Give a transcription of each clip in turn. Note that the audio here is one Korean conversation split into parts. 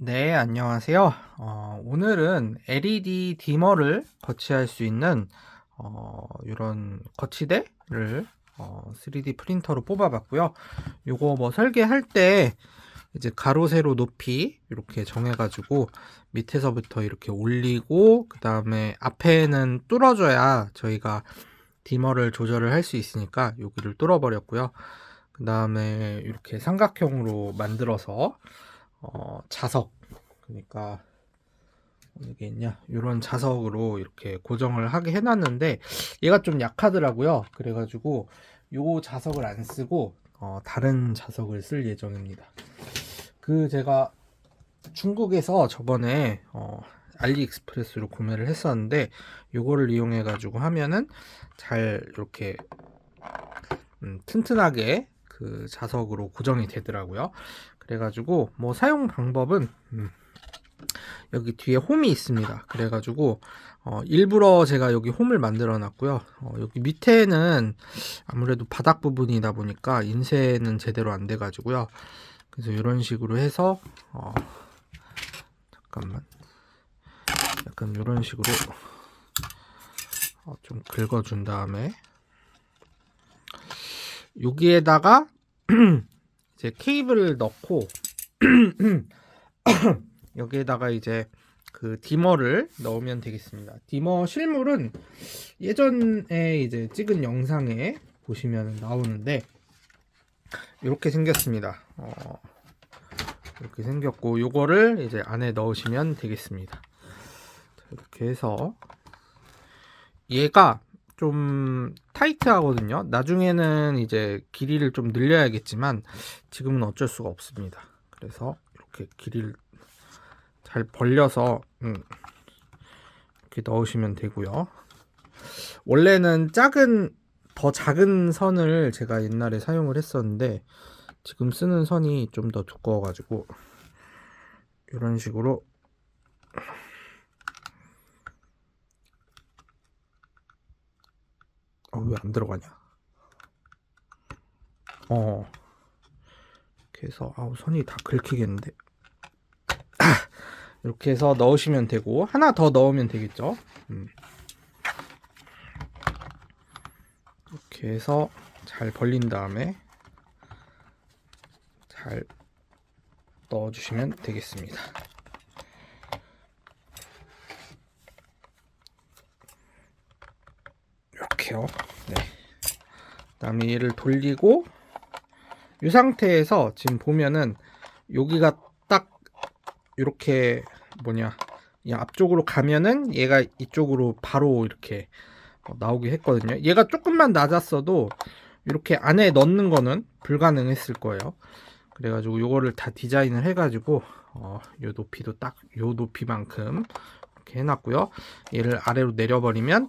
네, 안녕하세요. 어, 오늘은 LED 디머를 거치할 수 있는 어, 이런 거치대를 어, 3D 프린터로 뽑아봤고요. 요거 뭐 설계할 때 이제 가로 세로 높이 이렇게 정해가지고 밑에서부터 이렇게 올리고 그 다음에 앞에는 뚫어줘야 저희가 디머를 조절을 할 수 있으니까 여기를 뚫어버렸고요. 그 다음에 이렇게 삼각형으로 만들어서 어, 자석. 그러니까 어디 있냐? 이런 자석으로 이렇게 고정을 하게 해놨는데 얘가 좀 약하더라고요. 그래가지고 요 자석을 안 쓰고 어, 다른 자석을 쓸 예정입니다. 그 제가 중국에서 저번에 어, 알리익스프레스로 구매를 했었는데 요거를 이용해 가지고 하면은 잘 이렇게 음, 튼튼하게 그 자석으로 고정이 되더라고요 그래가지고 뭐 사용 방법은 음, 여기 뒤에 홈이 있습니다. 그래가지고 어, 일부러 제가 여기 홈을 만들어 놨고요. 어, 여기 밑에는 아무래도 바닥 부분이다 보니까 인쇄는 제대로 안 돼가지고요. 그래서 이런 식으로 해서 어, 잠깐만 약간 이런 식으로 어, 좀 긁어준 다음에 여기에다가 이제 케이블을 넣고 여기에다가 이제 그 디머를 넣으면 되겠습니다. 디머 실물은 예전에 이제 찍은 영상에 보시면 나오는데 이렇게 생겼습니다. 어, 이렇게 생겼고 요거를 이제 안에 넣으시면 되겠습니다. 자, 이렇게 해서 얘가 좀 타이트하거든요. 나중에는 이제 길이를 좀 늘려야겠지만 지금은 어쩔 수가 없습니다. 그래서 이렇게 길이를 잘 벌려서 음, 이렇게 넣으시면 되고요. 원래는 작은 더 작은 선을 제가 옛날에 사용을 했었는데 지금 쓰는 선이 좀 더 두꺼워가지고 이런 식으로 어, 왜 안 들어가냐? 어. 이렇게 해서 아우 선이 다 긁히겠는데. 이렇게 해서 넣으시면 되고 하나 더 넣으면 되겠죠. 음. 이렇게 해서 잘 벌린 다음에 잘 넣어주시면 되겠습니다. 이렇게요. 네. 그다음에 얘를 돌리고 이 상태에서 지금 보면은 여기가 딱 이렇게 뭐냐 이 앞쪽으로 가면은 얘가 이쪽으로 바로 이렇게 어, 나오게 했거든요. 얘가 조금만 낮았어도 이렇게 안에 넣는 거는 불가능했을 거예요. 그래가지고 요거를 다 디자인을 해가지고 어, 요 높이도 딱 요 높이만큼 이렇게 해놨고요. 얘를 아래로 내려버리면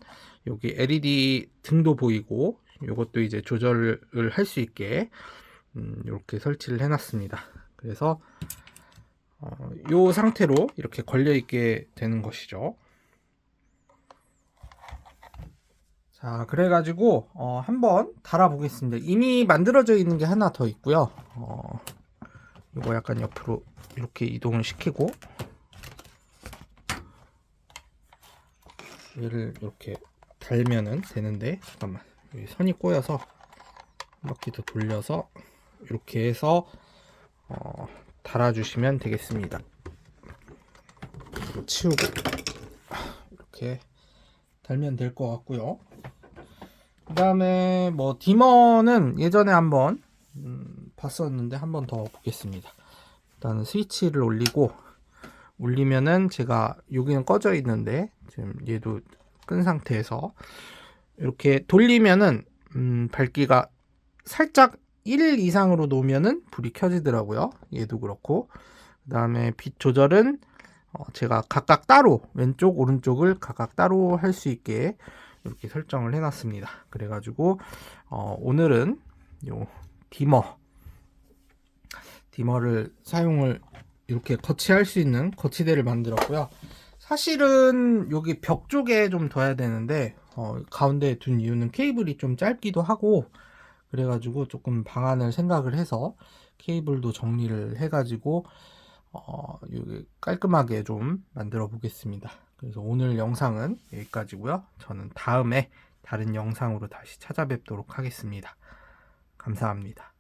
여기 LED 등도 보이고 요것도 이제 조절을 할 수 있게 음, 이렇게 설치를 해놨습니다. 그래서 어, 요 상태로 이렇게 걸려 있게 되는 것이죠. 자, 그래가지고 어, 한번 달아 보겠습니다. 이미 만들어져 있는 게 하나 더 있고요. 어, 이거 약간 옆으로 이렇게 이동을 시키고 얘를 이렇게 달면은 되는데 잠깐만 여기 선이 꼬여서 한 바퀴 더 돌려서 이렇게 해서 어, 달아주시면 되겠습니다. 치우고 이렇게 달면 될 것 같고요. 그 다음에 뭐 디머는 예전에 한번 음, 봤었는데 한 번 더 보겠습니다. 일단 스위치를 올리고 올리면은 제가 여기는 꺼져 있는데 지금 얘도 끈 상태에서 이렇게 돌리면은 음, 밝기가 살짝 1 이상으로 놓으면은 불이 켜지더라고요. 얘도 그렇고 그 다음에 빛 조절은 어, 제가 각각 따로 왼쪽 오른쪽을 각각 따로 할 수 있게 이렇게 설정을 해놨습니다. 그래가지고 어, 오늘은 요 디머 디머를 사용을 이렇게 거치할 수 있는 거치대를 만들었고요. 사실은 여기 벽 쪽에 좀 둬야 되는데 어, 가운데에 둔 이유는 케이블이 좀 짧기도 하고 그래가지고 조금 방안을 생각을 해서 케이블도 정리를 해가지고 어, 여기 깔끔하게 좀 만들어 보겠습니다. 그래서 오늘 영상은 여기까지고요. 저는 다음에 다른 영상으로 다시 찾아뵙도록 하겠습니다. 감사합니다.